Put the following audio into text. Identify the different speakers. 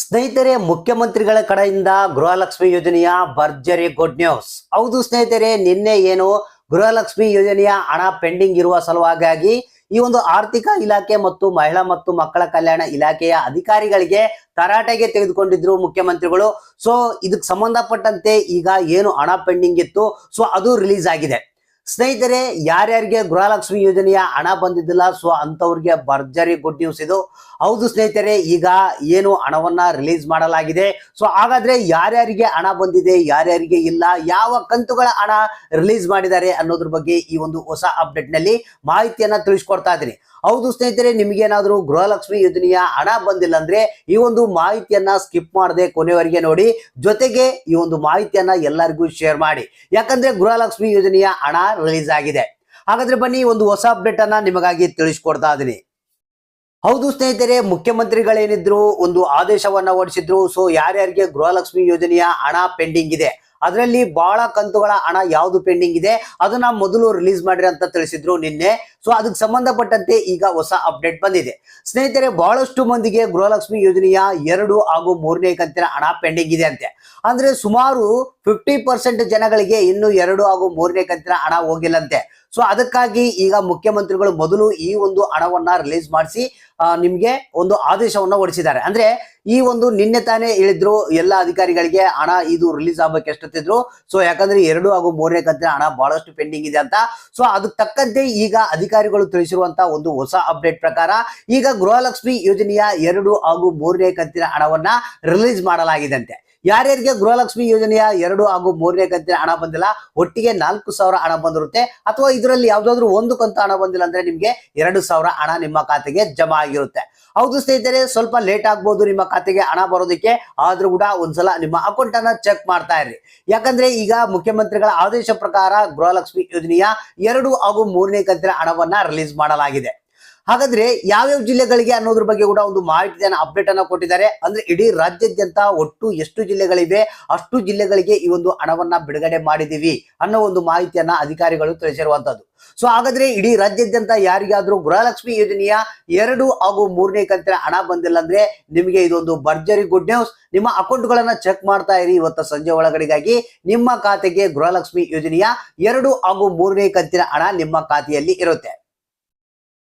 Speaker 1: ಸ್ನೇಹಿತರೆ, ಮುಖ್ಯಮಂತ್ರಿಗಳ ಕಡೆಯಿಂದ ಗೃಹಲಕ್ಷ್ಮಿ ಯೋಜನೆಯ ಭರ್ಜರಿ ಗುಡ್ ನ್ಯೂಸ್ ಹೌದು ಸ್ನೇಹಿತರೆ, ನಿನ್ನೆ ಏನು ಗೃಹಲಕ್ಷ್ಮಿ ಯೋಜನೆಯ ಹಣ ಪೆಂಡಿಂಗ್ ಇರುವ ಸಲುವಾಗಿ ಈ ಒಂದು ಆರ್ಥಿಕ ಇಲಾಖೆ ಮತ್ತು ಮಹಿಳಾ ಮತ್ತು ಮಕ್ಕಳ ಕಲ್ಯಾಣ ಇಲಾಖೆಯ ಅಧಿಕಾರಿಗಳಿಗೆ ತರಾಟೆಗೆ ತೆಗೆದುಕೊಂಡಿದ್ರು ಮುಖ್ಯಮಂತ್ರಿಗಳು. ಸೊ ಇದಕ್ಕೆ ಸಂಬಂಧಪಟ್ಟಂತೆ ಈಗ ಏನು ಹಣ ಪೆಂಡಿಂಗ್ ಇತ್ತು ಸೊ ಅದು ರಿಲೀಸ್ ಆಗಿದೆ. ಸ್ನೇಹಿತರೆ, ಯಾರ್ಯಾರಿಗೆ ಗೃಹಲಕ್ಷ್ಮಿ ಯೋಜನೆಯ ಹಣ ಬಂದಿದ್ದಿಲ್ಲ, ಸೊ ಅಂಥವ್ರಿಗೆ ಭರ್ಜರಿ ಗುಡ್ ನ್ಯೂಸ್ ಇದು. ಹೌದು ಸ್ನೇಹಿತರೆ, ಈಗ ಏನು ಹಣವನ್ನ ರಿಲೀಸ್ ಮಾಡಲಾಗಿದೆ. ಸೊ ಹಾಗಾದ್ರೆ ಯಾರ್ಯಾರಿಗೆ ಹಣ ಬಂದಿದೆ, ಯಾರ್ಯಾರಿಗೆ ಇಲ್ಲ, ಯಾವ ಕಂತುಗಳ ಹಣ ರಿಲೀಸ್ ಮಾಡಿದ್ದಾರೆ ಅನ್ನೋದ್ರ ಬಗ್ಗೆ ಈ ಒಂದು ಹೊಸ ಅಪ್ಡೇಟ್ನಲ್ಲಿ ಮಾಹಿತಿಯನ್ನ ತಿಳಿಸ್ಕೊಡ್ತಾ ಇದ್ದೀನಿ. ಹೌದು ಸ್ನೇಹಿತರೆ, ನಿಮ್ಗೇನಾದ್ರೂ ಗೃಹಲಕ್ಷ್ಮಿ ಯೋಜನೆಯ ಹಣ ಬಂದಿಲ್ಲ ಅಂದ್ರೆ ಈ ಒಂದು ಮಾಹಿತಿಯನ್ನ ಸ್ಕಿಪ್ ಮಾಡದೆ ಕೊನೆವರೆಗೆ ನೋಡಿ. ಜೊತೆಗೆ ಈ ಒಂದು ಮಾಹಿತಿಯನ್ನ ಎಲ್ಲರಿಗೂ ಶೇರ್ ಮಾಡಿ. ಯಾಕಂದ್ರೆ ಗೃಹಲಕ್ಷ್ಮಿ ಯೋಜನೆಯ ಹಣ ರಿಲೀಸ್ ಆಗಿದೆ. ಹಾಗಾದ್ರೆ ಬನ್ನಿ, ಒಂದು ಹೊಸ ಅಪ್ಡೇಟ್ ಅನ್ನ ನಿಮಗಾಗಿ ತಿಳಿಸ್ಕೊಡ್ತಾ ಇದೀನಿ. ಹೌದು ಸ್ನೇಹಿತರೆ, ಮುಖ್ಯಮಂತ್ರಿಗಳೇನಿದ್ರು, ಒಂದು ಆದೇಶವನ್ನ ಹೊರಡಿಸಿದ್ರು. ಸೊ ಯಾರ್ಯಾರಿಗೆ ಗೃಹಲಕ್ಷ್ಮಿ ಯೋಜನೆಯ ಹಣ ಪೆಂಡಿಂಗ್ ಇದೆ ಅದರಲ್ಲಿ ಬಹಳ ಕಂತುಗಳ ಹಣ ಯಾವುದು ಪೆಂಡಿಂಗ್ ಇದೆ, ಅದನ್ನ ಮೊದಲು ರಿಲೀಸ್ ಮಾಡಿರಿ ಅಂತ ತಿಳಿಸಿದ್ರು ನಿನ್ನೆ. ಸೊ ಅದಕ್ಕೆ ಸಂಬಂಧಪಟ್ಟಂತೆ ಈಗ ಹೊಸ ಅಪ್ಡೇಟ್ ಬಂದಿದೆ. ಸ್ನೇಹಿತರೆ, ಬಹಳಷ್ಟು ಮಂದಿಗೆ ಗೃಹಲಕ್ಷ್ಮಿ ಯೋಜನೆಯ ಎರಡು ಹಾಗೂ ಮೂರನೇ ಕಂತಿನ ಹಣ ಪೆಂಡಿಂಗ್ ಇದೆ ಅಂತೆ. ಅಂದ್ರೆ ಸುಮಾರು ಫಿಫ್ಟಿ ಪರ್ಸೆಂಟ್ ಜನಗಳಿಗೆ ಇನ್ನು ಎರಡು ಹಾಗೂ ಮೂರನೇ ಕಂತಿನ ಹಣ ಹೋಗಿಲ್ಲಂತೆ ಸೊ ಅದಕ್ಕಾಗಿ ಈಗ ಮುಖ್ಯಮಂತ್ರಿಗಳು ಮೊದಲು ಈ ಒಂದು ಹಣವನ್ನ ರಿಲೀಸ್ ಮಾಡಿಸಿ ನಿಮ್ಗೆ ಒಂದು ಆದೇಶವನ್ನ ಹೊಡಿಸಿದ್ದಾರೆ ಅಂದ್ರೆ ಈ ಒಂದು ನಿನ್ನೆ ತಾನೇ ಹೇಳಿದ್ರು, ಎಲ್ಲ ಅಧಿಕಾರಿಗಳಿಗೆ ಹಣ ಇದು ರಿಲೀಸ್ ಆಗ್ಬೇಕು ಎಷ್ಟೊತ್ತಿದ್ರು. ಸೊ ಯಾಕಂದ್ರೆ ಎರಡು ಹಾಗೂ ಮೂರನೇ ಕಂತಿನ ಹಣ ಬಹಳಷ್ಟು ಪೆಂಡಿಂಗ್ ಇದೆ ಅಂತ. ಸೊ ಅದಕ್ಕೆ ತಕ್ಕಂತೆ ಈಗ ಅಧಿಕಾರಿಗಳು ತಿಳಿಸಿರುವಂತಹ ಒಂದು ಹೊಸ ಅಪ್ಡೇಟ್ ಪ್ರಕಾರ ಈಗ ಗೃಹಲಕ್ಷ್ಮಿ ಯೋಜನೆಯ ಎರಡು ಹಾಗೂ ಮೂರನೇ ಕಂತಿನ ಹಣವನ್ನ ರಿಲೀಸ್ ಮಾಡಲಾಗಿದಂತೆ ಯಾರ್ಯಾರಿಗೆ ಗೃಹಲಕ್ಷ್ಮಿ ಯೋಜನೆಯ ಎರಡು ಹಾಗೂ ಮೂರನೇ ಕಂತಿನ ಹಣ ಬಂದಿಲ್ಲ, ಒಟ್ಟಿಗೆ ನಾಲ್ಕು ಸಾವಿರ ಹಣ ಬಂದಿರುತ್ತೆ, ಅಥವಾ ಇದರಲ್ಲಿ ಯಾವ್ದಾದ್ರು ಒಂದು ಕಂತು ಹಣ ಬಂದಿಲ್ಲ ಅಂದ್ರೆ ನಿಮ್ಗೆ ಎರಡು ಸಾವಿರ ಹಣ ನಿಮ್ಮ ಖಾತೆಗೆ ಜಮಾ ಆಗಿರುತ್ತೆ. ಹೌದು ಸ್ನೇಹಿತರೆ, ಸ್ವಲ್ಪ ಲೇಟ್ ಆಗ್ಬಹುದು ನಿಮ್ಮ ಖಾತೆಗೆ ಹಣ ಬರೋದಕ್ಕೆ, ಆದ್ರೂ ಕೂಡ ಒಂದ್ಸಲ ನಿಮ್ಮ ಅಕೌಂಟ್ ಅನ್ನ ಚೆಕ್ ಮಾಡ್ತಾ ಇರ್ರಿ. ಯಾಕಂದ್ರೆ ಈಗ ಮುಖ್ಯಮಂತ್ರಿಗಳ ಆದೇಶ ಪ್ರಕಾರ ಗೃಹಲಕ್ಷ್ಮಿ ಯೋಜನೆಯ ಎರಡು ಹಾಗೂ ಮೂರನೇ ಕಂತಿನ ಹಣವನ್ನ ರಿಲೀಸ್ ಮಾಡಲಾಗಿದೆ. ಹಾಗಾದ್ರೆ ಯಾವ್ಯಾವ ಜಿಲ್ಲೆಗಳಿಗೆ ಅನ್ನೋದ್ರ ಬಗ್ಗೆ ಕೂಡ ಒಂದು ಮಾಹಿತಿಯನ್ನ ಅಪ್ಡೇಟ್ ಅನ್ನ ಕೊಟ್ಟಿದ್ದಾರೆ. ಅಂದ್ರೆ ಇಡೀ ರಾಜ್ಯಾದ್ಯಂತ ಒಟ್ಟು ಎಷ್ಟು ಜಿಲ್ಲೆಗಳಿವೆ, ಅಷ್ಟು ಜಿಲ್ಲೆಗಳಿಗೆ ಈ ಒಂದು ಹಣವನ್ನ ಬಿಡುಗಡೆ ಮಾಡಿದೀವಿ ಅನ್ನೋ ಒಂದು ಮಾಹಿತಿಯನ್ನ ಅಧಿಕಾರಿಗಳು ತಿಳಿಸಿರುವಂತದ್ದು. ಸೊ ಹಾಗಾದ್ರೆ ಇಡೀ ರಾಜ್ಯಾದ್ಯಂತ ಯಾರಿಗಾದ್ರೂ ಗೃಹಲಕ್ಷ್ಮಿ ಯೋಜನೆಯ ಎರಡು ಹಾಗೂ ಮೂರನೇ ಕಂತಿನ ಹಣ ಬಂದಿಲ್ಲ ಅಂದ್ರೆ ನಿಮಗೆ ಇದೊಂದು ಭರ್ಜರಿ ಗುಡ್ ನ್ಯೂಸ್ ನಿಮ್ಮ ಅಕೌಂಟ್ಗಳನ್ನ ಚೆಕ್ ಮಾಡ್ತಾ ಇರಿ ಇವತ್ತು ಸಂಜೆ ಒಳಗಡೆಗಾಗಿ. ನಿಮ್ಮ ಖಾತೆಗೆ ಗೃಹಲಕ್ಷ್ಮಿ ಯೋಜನೆಯ ಎರಡು ಹಾಗೂ ಮೂರನೇ ಕಂತಿನ ಹಣ ನಿಮ್ಮ ಖಾತೆಯಲ್ಲಿ ಇರುತ್ತೆ.